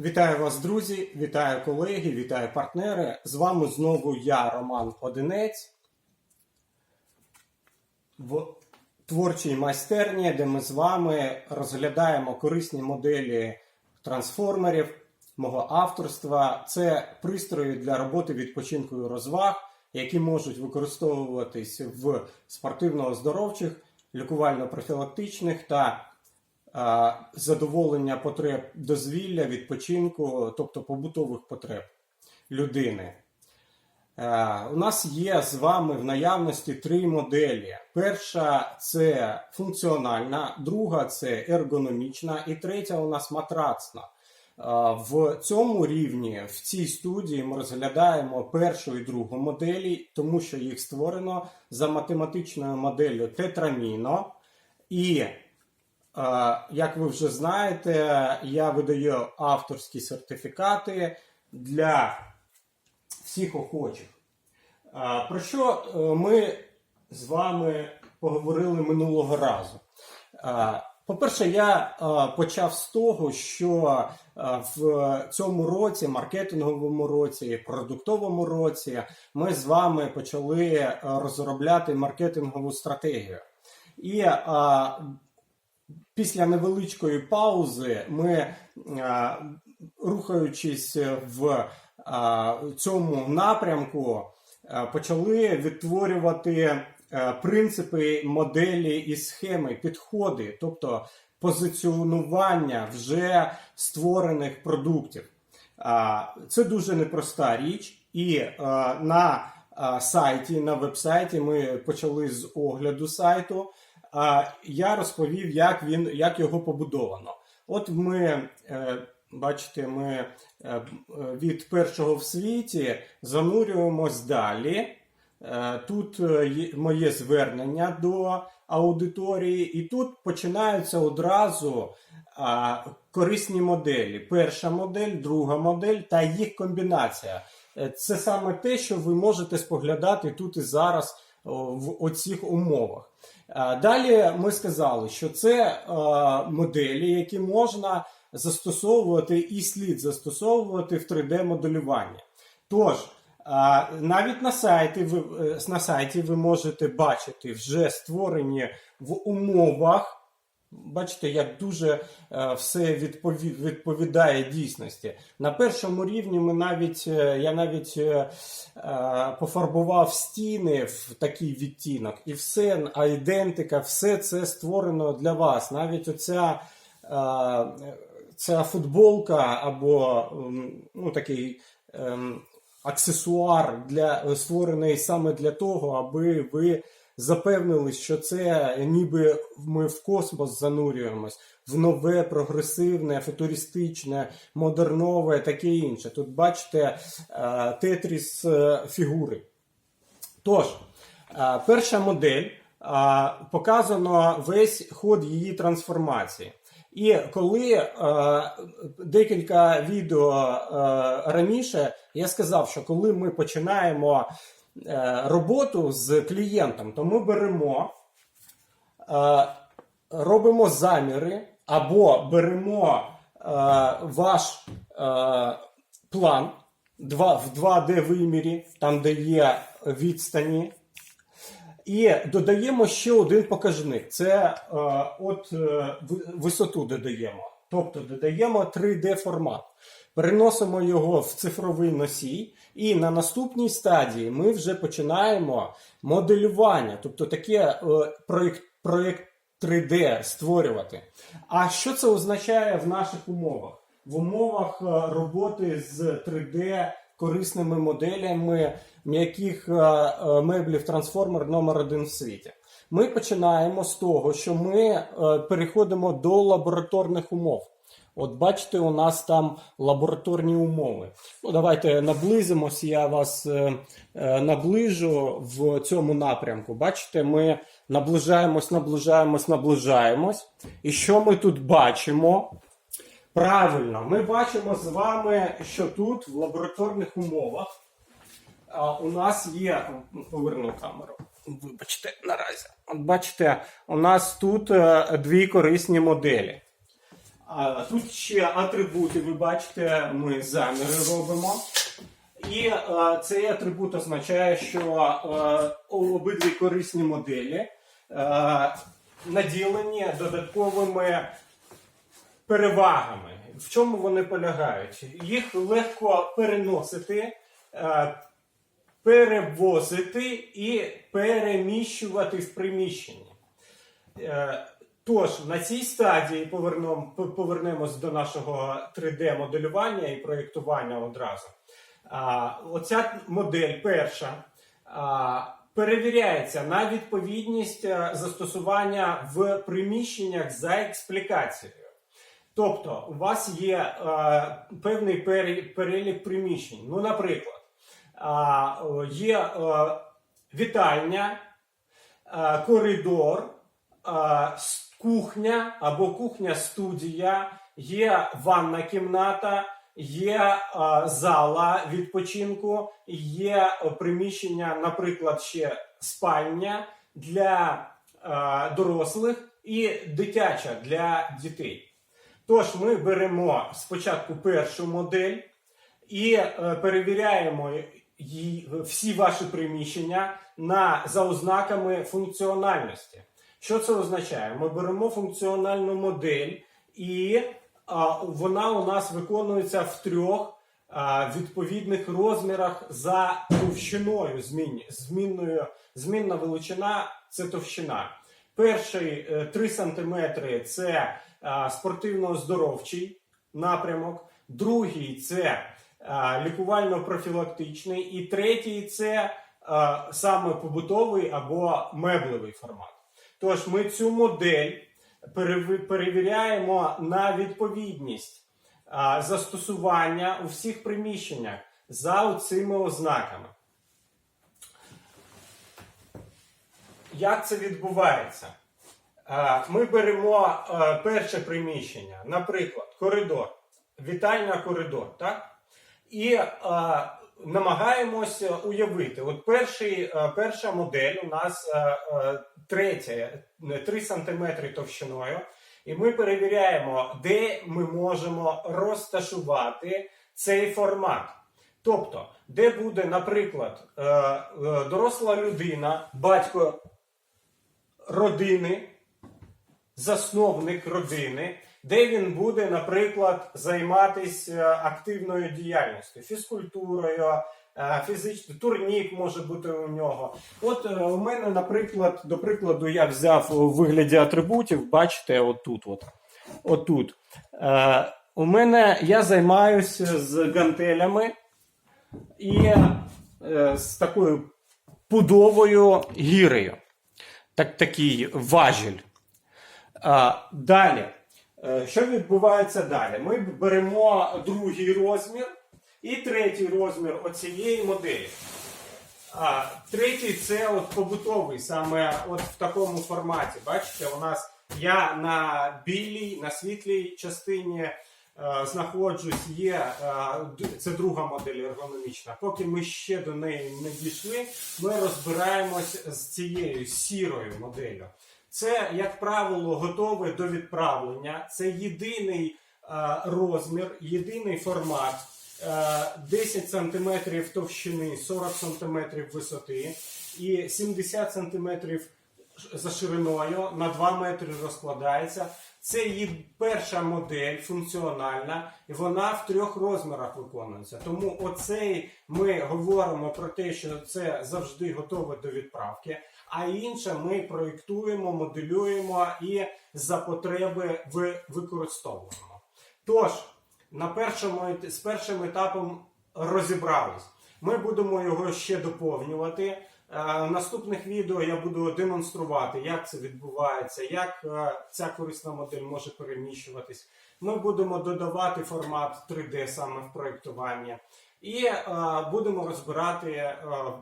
Вітаю вас, друзі! Вітаю колеги, вітаю партнери. З вами знову я, Роман Одинець, в творчій майстерні, де ми з вами розглядаємо корисні моделі трансформерів мого авторства. Це пристрої для роботи відпочинку і розваг, які можуть використовуватись в спортивно-оздоровчих, лікувально-профілактичних та задоволення потреб дозвілля, відпочинку, тобто побутових потреб людини. Е, У нас є з вами в наявності три моделі. Перша це функціональна, друга це ергономічна, і третя у нас матрацна. Е, В цьому рівні, в цій студії, ми розглядаємо першу і другу моделі, тому що їх створено за математичною моделлю Тетраміно. І як ви вже знаєте, я видаю авторські сертифікати для всіх охочих. Про що е, ми з вами поговорили минулого разу? По-перше, я е, почав з того, що е, в цьому році, маркетинговому році, продуктовому році, ми з вами почали розробляти маркетингову стратегію. І після невеличкої паузи ми, е, рухаючись в е, цьому напрямку, е, почали відтворювати принципи моделі і схеми, підходи, тобто позиціонування вже створених продуктів. Це дуже непроста річ, і на сайті, на веб-сайті ми почали з огляду сайту. Я розповів, як він як його побудовано. От ми е, бачите, ми е, від першого в світі занурюємось далі. Е, Тут моє звернення до аудиторії, і тут починаються одразу корисні моделі. Перша модель, друга модель та їх комбінація. Це саме те, що ви можете споглядати тут і зараз в оцих умовах. А, Далі ми сказали, що це е, моделі, які можна застосовувати і слід застосовувати в 3D-моделювання. Тож, навіть на сайті ви е, на сайті ви можете бачити вже створені в умовах. Бачите, як дуже е, все відповідає дійсності. На першому рівні ми навіть е, я навіть е, пофарбував стіни в такий відтінок, і все айдентика, все це створено для вас. Навіть оця ця футболка або ну, такий. ем, аксесуар для створений саме для того, аби ви запевнились, що це ніби ми в космос занурюємось, в нове, прогресивне, футуристичне, модернове, таке інше. Тут бачите е, тетріс е, фігури. Тож, е, перша модель показано весь ход її трансформації. І коли е, декілька відео е, раніше я сказав, що коли ми починаємо роботу з клієнтом, то ми беремо, е, робимо заміри або беремо е, ваш е, план в 2D вимірі, там де є відстані. І додаємо ще один показник. Це е, от е, висоту додаємо. Тобто додаємо 3D формат. Переносимо його в цифровий носій, і на наступній стадії ми вже починаємо моделювання, тобто таке е, проєкт, проєкт 3D створювати. А що це означає в наших умовах? В умовах е, роботи з 3D корисними моделями м'яких е, меблів трансформер номер один в світі. Ми починаємо з того, що ми переходимо до лабораторних умов. От бачите, у нас там лабораторні умови. Ну, давайте наблизимось, я вас е, е, наближу в цьому напрямку. Бачите, ми наближаємось, наближаємось, наближаємось. І що ми тут бачимо? Правильно, ми бачимо з вами, що тут в лабораторних умовах а, у нас є. Поверну камеру. Вибачте, наразі. От бачите, у нас тут е, дві корисні моделі. Тут ще атрибути, ви бачите, ми заміри робимо. І е, цей атрибут означає, що е, обидві корисні моделі е, наділені додатковими перевагами. В чому вони полягають? Їх легко переносити, е, перевозити і переміщувати в приміщенні. Тож на цій стадії повернемо, повернемось до нашого 3D-моделювання і проєктування одразу. А, оця модель перша а, перевіряється на відповідність е, застосування в приміщеннях за експлікацією. Тобто, у вас є е, певний перелік приміщень. Ну, наприклад, а, є е, вітальня, е, коридор, с- кухня або кухня-студія, є ванна кімната, є е, зала відпочинку, є приміщення, наприклад, ще спальня для е, дорослих і дитяча для дітей. Тож ми беремо спочатку першу модель і е, перевіряємо всі ваші приміщення на, за ознаками функціональності. Що це означає? Ми беремо функціональну модель, і а, вона у нас виконується в трьох а, відповідних розмірах за товщиною. Змінною, змінна величина це товщина. Перший е, 3 см це а, спортивно-оздоровчий напрямок, другий це лікувально-профілактичний, і третій це саме побутовий або меблевий формат. Тож ми цю модель перевіряємо на відповідність застосування у всіх приміщеннях за цими ознаками. Як це відбувається? Ми беремо перше приміщення, наприклад, коридор, вітальня коридор, так? І намагаємося уявити. От перший, е, перша модель у нас е, е, третя, 3 см товщиною, і ми перевіряємо, де ми можемо розташувати цей формат. Тобто, де буде, наприклад, доросла людина, батько родини, засновник родини, де він буде, наприклад, займатися активною діяльністю, фізкультурою, е, фізичним турнік може бути у нього. От е, у мене, наприклад, до прикладу, я взяв у вигляді атрибутів, бачите, отут. От. Отут. Е, у мене я займаюся з гантелями і е, з такою пудовою гірею. Так, такий важіль. А, далі. Е, Що відбувається далі? Ми беремо другий розмір і третій розмір оцієї моделі. А, третій це от побутовий, саме от в такому форматі. Бачите, у нас я на білій, на світлій частині е, знаходжусь, є е, це друга модель ергономічна. Поки ми ще до неї не дійшли, ми розбираємось з цією сірою моделлю. Це, як правило, готове до відправлення. Це єдиний е, розмір, єдиний формат. Е, 10 см товщини, 40 см висоти і 70 см за шириною на 2 метри розкладається. Це її перша модель функціональна, і вона в трьох розмірах виконується. Тому оцей ми говоримо про те, що це завжди готове до відправки. А інше ми проєктуємо, моделюємо і за потреби ви- використовуємо. Тож, на першому, з першим етапом розібрались. Ми будемо його ще доповнювати. Е, В наступних відео я буду демонструвати, як це відбувається, як е, ця корисна модель може переміщуватись. Ми будемо додавати формат 3D саме в проєктуванні. І е, будемо розбирати. Е, е,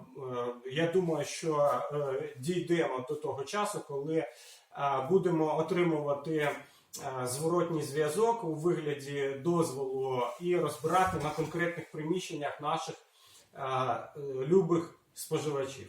я думаю, що е, дійдемо до того часу, коли е, будемо отримувати е, зворотній зв'язок у вигляді дозволу і розбирати на конкретних приміщеннях наших е, е, любих споживачів.